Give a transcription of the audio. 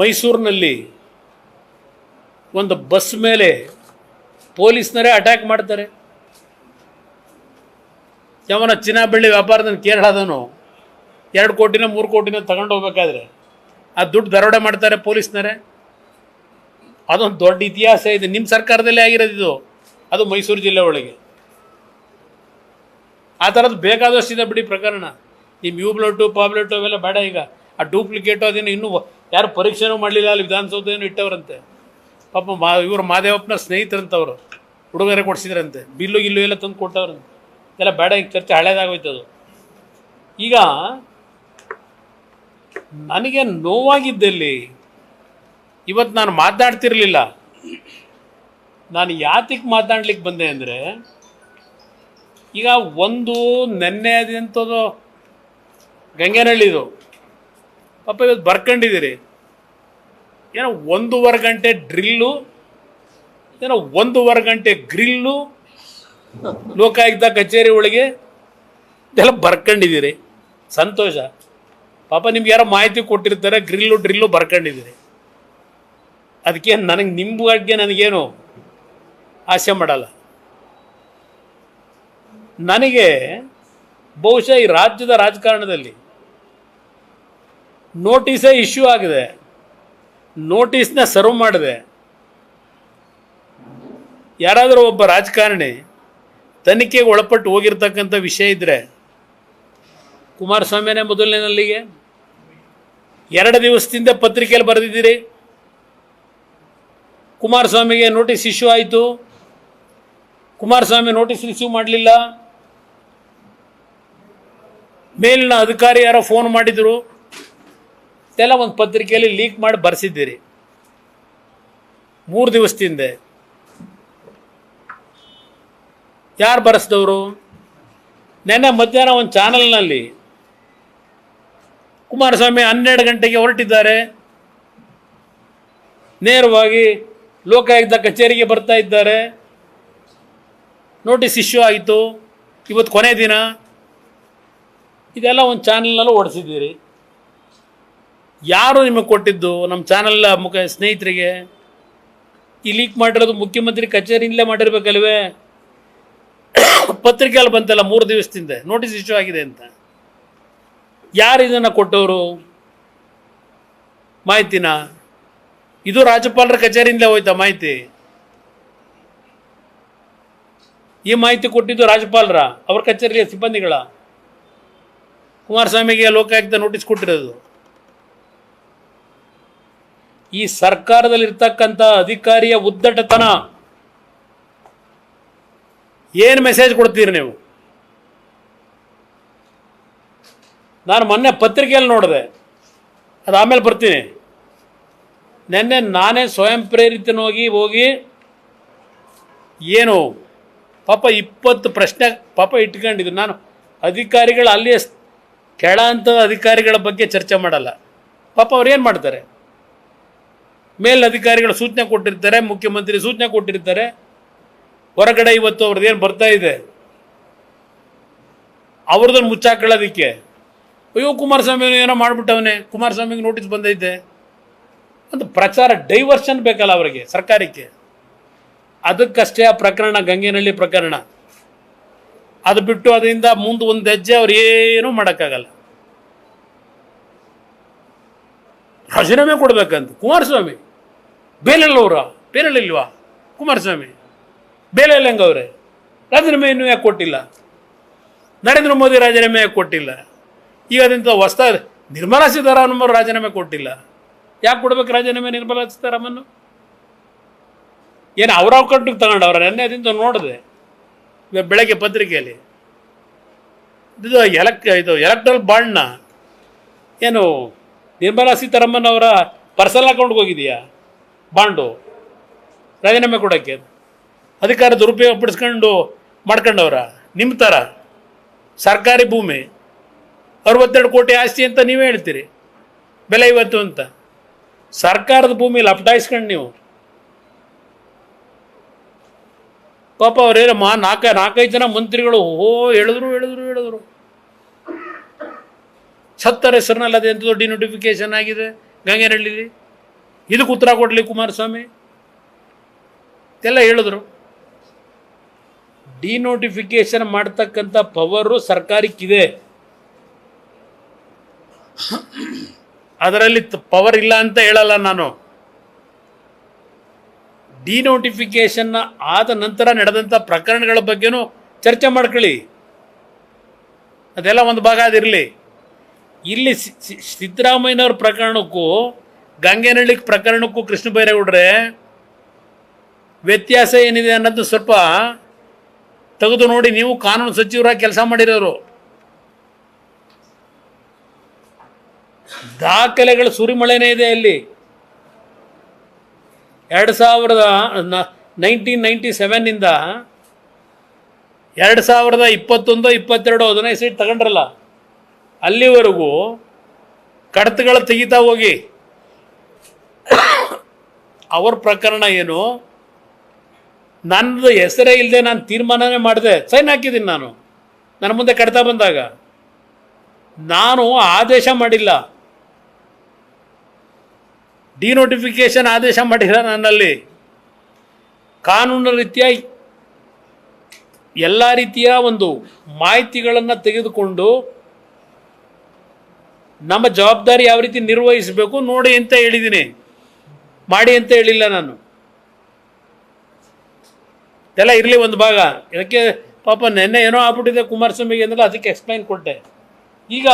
ಮೈಸೂರಿನಲ್ಲಿ ಒಂದು ಬಸ್ ಮೇಲೆ ಪೊಲೀಸ್ನರೇ ಅಟ್ಯಾಕ್ ಮಾಡ್ತಾರೆ. ಯಾವನ ಚಿನ್ನ ಬೆಳ್ಳಿ ವ್ಯಾಪಾರದಲ್ಲಿ ಕೇರಳದನು ಎರಡು ಕೋಟಿನ, ಮೂರು ಕೋಟಿನ ತಗೊಂಡು ಹೋಗ್ಬೇಕಾದ್ರೆ ಆ ದುಡ್ಡು ದರೋಡೆ ಮಾಡ್ತಾರೆ ಪೊಲೀಸ್ನರೇ. ಅದೊಂದು ದೊಡ್ಡ ಇತಿಹಾಸ ಇದೆ. ನಿಮ್ಮ ಸರ್ಕಾರದಲ್ಲೇ ಆಗಿರೋದಿದು ಅದು ಮೈಸೂರು ಜಿಲ್ಲೆ ಒಳಗೆ. ಆ ಥರದ್ದು ಬೇಕಾದಷ್ಟಿದೆ ಬಿಡಿ ಪ್ರಕರಣ. ನಿಮ್ಮ ಯು ಬ್ಲಡ್ಡು ಪಾಬ್ಲೆಟು ಅವೆಲ್ಲ ಬೇಡ ಈಗ. ಆ ಡೂಪ್ಲಿಕೇಟು ಅದೇನು ಇನ್ನೂ ಯಾರು ಪರೀಕ್ಷೆನೂ ಮಾಡಲಿಲ್ಲ, ಅಲ್ಲಿ ವಿಧಾನಸೌಧ ಏನು ಇಟ್ಟವರಂತೆ. ಪಾಪ ಮಾ ಇವರು ಮಾದೇವಪ್ಪನ ಸ್ನೇಹಿತರಂತವರು, ಉಡುಗೊರೆ ಕೊಡಿಸಿದ್ರಂತೆ. ಬಿಲ್ಲು ಗಿಲ್ಲು ಎಲ್ಲ ತಂದು ಕೊಟ್ಟವ್ರಂತೆ. ಎಲ್ಲ ಬೇಡ, ಈಗ ಚರ್ಚೆ ಹಳೇದಾಗೋಯ್ತು ಅದು. ಈಗ ನನಗೆ ನೋವಾಗಿದ್ದಲ್ಲಿ ಇವತ್ತು ನಾನು ಮಾತಾಡ್ತಿರಲಿಲ್ಲ. ನಾನು ಯಾತಕ್ಕೆ ಮಾತಾಡ್ಲಿಕ್ಕೆ ಬಂದೆ ಅಂದರೆ, ಈಗ ಒಂದು ನೆನ್ನೆ ಅದಂಥದ್ದು ಗಂಗೆನಹಳ್ಳಿದು. ಪಾಪ ಇವತ್ತು ಬರ್ಕೊಂಡಿದ್ದೀರಿ. ಏನೋ ಒಂದೂವರೆ ಗಂಟೆ ಡ್ರಿಲ್ಲು, ಏನೋ ಒಂದೂವರೆ ಗಂಟೆ ಗ್ರಿಲ್ಲು, ಲೋಕಾಯುಕ್ತ ಕಚೇರಿ ಒಳಗೆ ಇದೆಲ್ಲ ಬರ್ಕೊಂಡಿದ್ದೀರಿ. ಸಂತೋಷ. ಪಾಪ ನಿಮ್ಗೆ ಯಾರೋ ಮಾಹಿತಿ ಕೊಟ್ಟಿರ್ತಾರೆ, ಗ್ರಿಲ್ಲು, ಡ್ರಿಲ್ಲು ಬರ್ಕೊಂಡಿದ್ದೀರಿ. ಅದಕ್ಕೆ ನನಗೆ ನಿಮ್ಮ ಬಗ್ಗೆ ನನಗೇನು ಆಸೆ ಮಾಡಲ್ಲ. ನನಗೆ ಬಹುಶಃ ಈ ರಾಜ್ಯದ ರಾಜಕಾರಣದಲ್ಲಿ ನೋಟಿಸೇ ಇಶ್ಯೂ ಆಗಿದೆ. ನೋಟಿಸ್ನ ಸರ್ವ್ ಮಾಡಿದೆ. ಯಾರಾದರೂ ಒಬ್ಬ ರಾಜಕಾರಣಿ ತನಿಖೆಗೆ ಒಳಪಟ್ಟು ಹೋಗಿರ್ತಕ್ಕಂಥ ವಿಷಯ ಇದ್ದರೆ ಕುಮಾರಸ್ವಾಮಿನೇ ಮೊದಲನೇನಲ್ಲಿಗೆ ಎರಡು ದಿವಸದಿಂದ ಪತ್ರಿಕೆಯಲ್ಲಿ ಬರೆದಿದ್ದೀರಿ. ಕುಮಾರಸ್ವಾಮಿಗೆ ನೋಟಿಸ್ ಇಶ್ಯೂ ಆಯಿತು. ಕುಮಾರಸ್ವಾಮಿ ನೋಟಿಸ್ ರಿಸೀವ್ ಮಾಡಲಿಲ್ಲ. ಮೇಲಿನ ಅಧಿಕಾರಿ ಯಾರೋ ಫೋನ್ ಮಾಡಿದರು. ಇದೆಲ್ಲ ಒಂದು ಪತ್ರಿಕೆಯಲ್ಲಿ ಲೀಕ್ ಮಾಡಿ ಬರೆಸಿದ್ದೀರಿ. ಮೂರು ದಿವಸದಿಂದ. ಯಾರು ಬರೆಸಿದವರು? ನೆನ್ನೆ ಮಧ್ಯಾಹ್ನ ಒಂದು ಚಾನಲ್ನಲ್ಲಿ ಕುಮಾರಸ್ವಾಮಿ ಹನ್ನೆರಡು ಗಂಟೆಗೆ ಹೊರಟಿದ್ದಾರೆ. ನೇರವಾಗಿ ಲೋಕಾಯುಕ್ತ ಕಚೇರಿಗೆ ಬರ್ತಾ ಇದ್ದಾರೆ. ನೋಟಿಸ್ ಇಶ್ಯೂ ಆಯಿತು. ಇವತ್ತು ಕೊನೆ ದಿನ. ಇದೆಲ್ಲ ಒಂದು ಚಾನಲ್ನಲ್ಲೂ ಓಡಿಸಿದ್ದೀರಿ. ಯಾರು ನಿಮಗೆ ಕೊಟ್ಟಿದ್ದು? ನಮ್ಮ ಚಾನೆಲ್ ಮುಖ ಸ್ನೇಹಿತರಿಗೆ. ಈ ಲೀಕ್ ಮಾಡಿರೋದು ಮುಖ್ಯಮಂತ್ರಿ ಕಚೇರಿಯಿಂದಲೇ ಮಾಡಿರ್ಬೇಕಲ್ವೇ? ಪತ್ರಿಕೆಯಲ್ಲಿ ಬಂತಲ್ಲ, ಮೂರು ದಿವಸದಿಂದ. ನೋಟಿಸ್ ಇಶ್ಯೂ ಆಗಿದೆ ಅಂತ. ಯಾರು ಇದನ್ನು ಕೊಟ್ಟವರು? ಮಾಹಿತಿನ? ಇದು ರಾಜ್ಯಪಾಲರ ಕಚೇರಿಯಿಂದಲೇ ಹೋಯ್ತಾ ಮಾಹಿತಿ? ಈ ಮಾಹಿತಿ ಕೊಟ್ಟಿದ್ದು ರಾಜ್ಯಪಾಲರ, ಅವ್ರ ಕಚೇರಿಯ ಸಿಬ್ಬಂದಿಗಳ. ಕುಮಾರಸ್ವಾಮಿಗೆ ಲೋಕಾಯುಕ್ತ ನೋಟಿಸ್ ಕೊಟ್ಟಿರೋದು. ಈ ಸರ್ಕಾರದಲ್ಲಿರ್ತಕ್ಕಂಥ ಅಧಿಕಾರಿಯ ಉದ್ದಟತನ. ಏನು ಮೆಸೇಜ್ ಕೊಡ್ತೀರಿ ನೀವು? ನಾನು ಮೊನ್ನೆ ಪತ್ರಿಕೆಯಲ್ಲಿ ನೋಡಿದೆ. ಅದು ಆಮೇಲೆ ಬರ್ತೀನಿ. ನೆನ್ನೆ ನಾನೇ ಸ್ವಯಂ ಪ್ರೇರಿತನಾಗಿ ಹೋಗಿ ಏನು ಪಾಪ ಇಪ್ಪತ್ತು ಪ್ರಶ್ನೆ ಪಾಪ ಇಟ್ಕೊಂಡಿದ್ದು. ನಾನು ಅಧಿಕಾರಿಗಳು ಅಲ್ಲಿ ಕೆಳ ಹಂತದ ಅಧಿಕಾರಿಗಳ ಬಗ್ಗೆ ಚರ್ಚೆ ಮಾಡಲ್ಲ. ಪಾಪ ಅವ್ರು ಏನು ಮಾಡ್ತಾರೆ? ಮೇಲಧಿಕಾರಿಗಳು ಸೂಚನೆ ಕೊಟ್ಟಿರ್ತಾರೆ, ಮುಖ್ಯಮಂತ್ರಿ ಸೂಚನೆ ಕೊಟ್ಟಿರ್ತಾರೆ. ಹೊರಗಡೆ ಇವತ್ತು ಅವ್ರದ್ದು ಏನು ಬರ್ತಾ ಇದೆ? ಅವ್ರದ್ದನ್ನು ಮುಚ್ಚಾಕೊಳ್ಳೋದಕ್ಕೆ. ಅಯ್ಯೋ, ಕುಮಾರಸ್ವಾಮಿ ಏನೋ ಮಾಡಿಬಿಟ್ಟವನೆ. ಕುಮಾರಸ್ವಾಮಿಗೆ ನೋಟಿಸ್ ಬಂದೈತೆ. ಒಂದು ಪ್ರಚಾರ ಡೈವರ್ಷನ್ ಬೇಕಲ್ಲ ಅವರಿಗೆ, ಸರ್ಕಾರಕ್ಕೆ. ಅದಕ್ಕಷ್ಟೇ ಆ ಪ್ರಕರಣ, ಗಂಗೆನಹಳ್ಳಿ ಪ್ರಕರಣ. ಅದು ಬಿಟ್ಟು ಅದರಿಂದ ಮುಂದೆ ಒಂದು ಹೆಜ್ಜೆ ಅವ್ರು ಏನೂ ಮಾಡೋಕ್ಕಾಗಲ್ಲ. ರಾಜೀನಾಮೆ ಕೊಡಬೇಕಂತ. ಕುಮಾರಸ್ವಾಮಿ ಬೇಲೆಲ್ಲವ್ರ? ಬೇಲೆಲ್ಲಿಲ್ವಾ ಕುಮಾರಸ್ವಾಮಿ. ಬೇಲೆಲ್ಲ ಹೆಂಗವ್ರೆ ರಾಜೀನಾಮೆ ಇನ್ನೂ ಯಾಕೆ ಕೊಟ್ಟಿಲ್ಲ? ನರೇಂದ್ರ ಮೋದಿ ರಾಜೀನಾಮೆ ಯಾಕೆ ಕೊಟ್ಟಿಲ್ಲ? ಈಗ ಅದಂತ ಹೊಸ್ತ ನಿರ್ಮಲಾ ಸೀತಾರಾಮನ್ ರಾಜೀನಾಮೆ ಕೊಟ್ಟಿಲ್ಲ. ಯಾಕೆ ಕೊಡ್ಬೇಕು ರಾಜೀನಾಮೆ ನಿರ್ಮಲಾ ಸೀತಾರಾಮನ್ ಏನು ಅವ್ರ ತಗೊಂಡು ತಗೊಂಡವ್ರ? ನೆನ್ನೆ ಅದಿಂದ ನೋಡಿದೆ. ಬೆಳಗ್ಗೆ ಪತ್ರಿಕೆಯಲ್ಲಿ. ಇದು ಎಲೆಕ್, ಇದು ಎಲೆಕ್ಟ್ರಲ್ ಬಾಂಡ್ನ ಏನು ನಿರ್ಮಲಾ ಸೀತಾರಾಮನ್ ಅವರ ಪರ್ಸನಲ್ ಅಕೌಂಟ್ಗೆ ಹೋಗಿದೆಯಾ? ಬಾಂಡು, ರಾಜೀನಾಮೆ ಕೊಡೋಕ್ಕೆ. ಅಧಿಕಾರ ದುರುಪಯೋಗ ಪಡಿಸ್ಕೊಂಡು ಮಾಡ್ಕೊಂಡವ್ರ ನಿಮ್ಮ ಥರ ಸರ್ಕಾರಿ ಭೂಮಿ, ಅರವತ್ತೆರಡು ಕೋಟಿ ಆಸ್ತಿ ಅಂತ ನೀವೇ ಹೇಳ್ತೀರಿ. ಬೆಲೆ ಇವತ್ತು ಅಂತ. ಸರ್ಕಾರದ ಭೂಮಿ ಲಪಟಾಯಿಸ್ಕೊಂಡು ನೀವು. ಪಾಪ ಅವರೇನಮ್ಮ ನಾಲ್ಕ, ನಾಲ್ಕೈದು ಜನ ಮಂತ್ರಿಗಳು ಓ ಹೇಳಿದ್ರು ಹೇಳಿದ್ರು ಹೇಳಿದ್ರು. ಸತ್ತರ ಹೆಸರಿನಲ್ಲಿ ಅದೇ ದೊಡ್ಡ ನೋಟಿಫಿಕೇಶನ್ ಆಗಿದೆ ಗಂಗೆನಹಳ್ಳಿಲಿ? ಇದಕ್ಕೆ ಉತ್ತರ ಕೊಡಲಿ ಕುಮಾರಸ್ವಾಮಿ? ಎಲ್ಲ ಹೇಳಿದ್ರು. ಡಿನೋಟಿಫಿಕೇಶನ್ ಮಾಡ್ತಕ್ಕಂಥ ಪವರು ಸರ್ಕಾರಕ್ಕಿದೆ. ಅದರಲ್ಲಿ ಪವರ್ ಇಲ್ಲ ಅಂತ ಹೇಳಲ್ಲ ನಾನು. ಡಿನೋಟಿಫಿಕೇಶನ್ ಆದ ನಂತರ ನಡೆದಂಥ ಪ್ರಕರಣಗಳ ಬಗ್ಗೆನೂ ಚರ್ಚೆ ಮಾಡ್ಕೊಳ್ಳಿ. ಅದೆಲ್ಲ ಒಂದು ಭಾಗ ಅದಿರಲಿ. ಇಲ್ಲಿ ಸಿದ್ದರಾಮಯ್ಯನವ್ರ ಪ್ರಕರಣಕ್ಕೂ ಗಂಗೇನಹಳ್ಳಿ ಪ್ರಕರಣಕ್ಕೂ ಕೃಷ್ಣ ಬೈರೇಗೌಡ್ರೆ ವ್ಯತ್ಯಾಸ ಏನಿದೆ ಅನ್ನೋದು ಸ್ವಲ್ಪ ತೆಗೆದು ನೋಡಿ, ನೀವು ಕಾನೂನು ಸಚಿವರಾಗಿ ಕೆಲಸ ಮಾಡಿರೋರು. ದಾಖಲೆಗಳ ಸುರಿಮಳೆನೇ ಇದೆ ಅಲ್ಲಿ. ಎರಡು ಸಾವಿರದ ನೈನ್ಟೀನ್ ನೈಂಟಿ ಸೆವೆನ್ನಿಂದ ಎರಡು ಸಾವಿರದ ಇಪ್ಪತ್ತೊಂದು, ಇಪ್ಪತ್ತೆರಡು ಹದಿನೈದು ಸೀಟ್ ತಗೊಂಡ್ರಲ್ಲ, ಅಲ್ಲಿವರೆಗೂ ಕಡತಗಳು ತೆಗಿತಾ ಹೋಗಿ. ಅವ್ರ ಪ್ರಕರಣ ಏನು? ನನ್ನದು ಹೆಸರೇ ಇಲ್ಲದೆ ನಾನು ತೀರ್ಮಾನನೇ ಮಾಡಿದೆ. ಸೈನ್ ಹಾಕಿದ್ದೀನಿ ನಾನು. ನನ್ನ ಮುಂದೆ ಕಡ್ತಾ ಬಂದಾಗ. ನಾನು ಆದೇಶ ಮಾಡಿಲ್ಲ. ಡಿನೋಟಿಫಿಕೇಶನ್ ಆದೇಶ ಮಾಡಿಲ್ಲ ನನ್ನಲ್ಲಿ. ಕಾನೂನು ರೀತಿಯ ಎಲ್ಲ ರೀತಿಯ ಒಂದು ಮಾಹಿತಿಗಳನ್ನು ತೆಗೆದುಕೊಂಡು ನಮ್ಮ ಜವಾಬ್ದಾರಿ ಯಾವ ರೀತಿ ನಿರ್ವಹಿಸಬೇಕು ನೋಡಿ ಅಂತ ಹೇಳಿದ್ದೀನಿ. ಮಾಡಿ ಅಂತ ಹೇಳಿಲ್ಲ ನಾನು. ಎಲ್ಲ ಇರಲಿ ಒಂದು ಭಾಗ. ಇದಕ್ಕೆ ಪಾಪ ನೆನ್ನೆ ಏನೋ ಆಗ್ಬಿಟ್ಟಿದೆ ಕುಮಾರಸ್ವಾಮಿಗೆ ಅಂದ್ರೆ ಅದಕ್ಕೆ ಎಕ್ಸ್ಪ್ಲೈನ್ ಕೊಟ್ಟೆ. ಈಗ